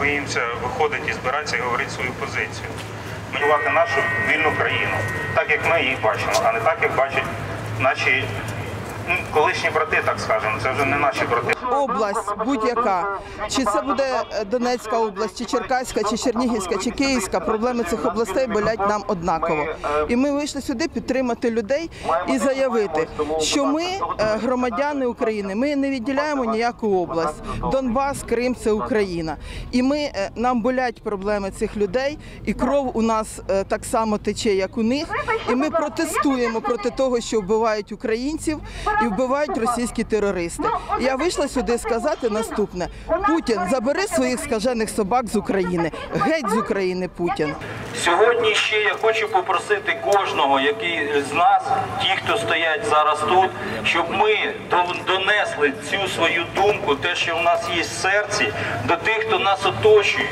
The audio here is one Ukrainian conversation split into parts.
боїмося виходити і збиратися і говорити свою позицію. Малювати нашу вільну країну, так як ми її бачимо, а не так, як бачать наші колишні брати, так скажемо. Це вже не наші брати. область будь-яка, чи це буде е, Донецька область, чи Черкаська, чи Чернігівська, чи Київська, проблеми цих областей болять нам однаково. І ми вийшли сюди підтримати людей і заявити, що ми е, громадяни України, ми не відділяємо ніяку область. Донбас, Крим це Україна. І ми е, нам болять проблеми цих людей, і кров у нас так само тече, як у них. І ми протестуємо проти того, що вбивають українців і вбивають російські терористи. І я вийшла сюди сказати наступне: Путін, забери своїх скажених собак з України. Геть з України, Путін. Сьогодні ще я хочу попросити кожного, який з нас, ті, хто стоять зараз тут, щоб ми донесли цю свою думку, те, що в нас є в серці, до тих, хто нас оточує.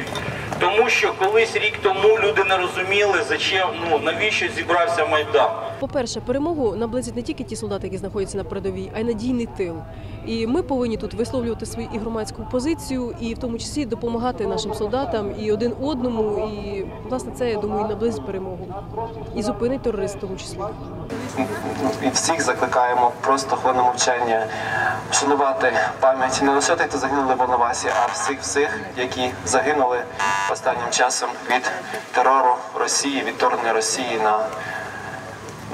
Тому що колись рік тому люди не розуміли, зачем, ну навіщо зібрався майдан. По-перше, перемогу наблизять не тільки ті солдати, які знаходяться на передовій, а й надійний тил. І ми повинні тут висловлювати свою і громадську позицію, і в тому числі допомагати нашим солдатам і один одному. І власне це я думаю наблизить перемогу і зупинить терористів в тому числі. і всіх закликаємо просто хвилину мовчання вшанувати пам'ять не лише тих, хто загинули в Волновасі, а всіх всіх, які загинули останнім часом від терору Росії, від вторгнення Росії на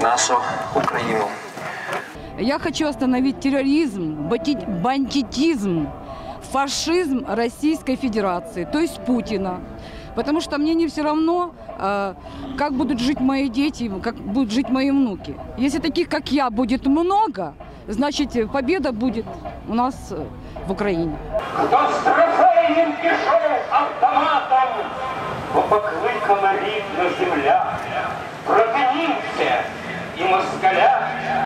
нашу Україну. Я хочу остановить терроризм, бати- бандитизм, фашизм Российской Федерации, то есть Путина. Потому что мне не все равно, э, как будут жить мои дети, как будут жить мои внуки. Если таких, как я, будет много, значит э, победа будет у нас э, в Украине. Хто з трофеєм пішов автоматом, Бо покликала рідна земля,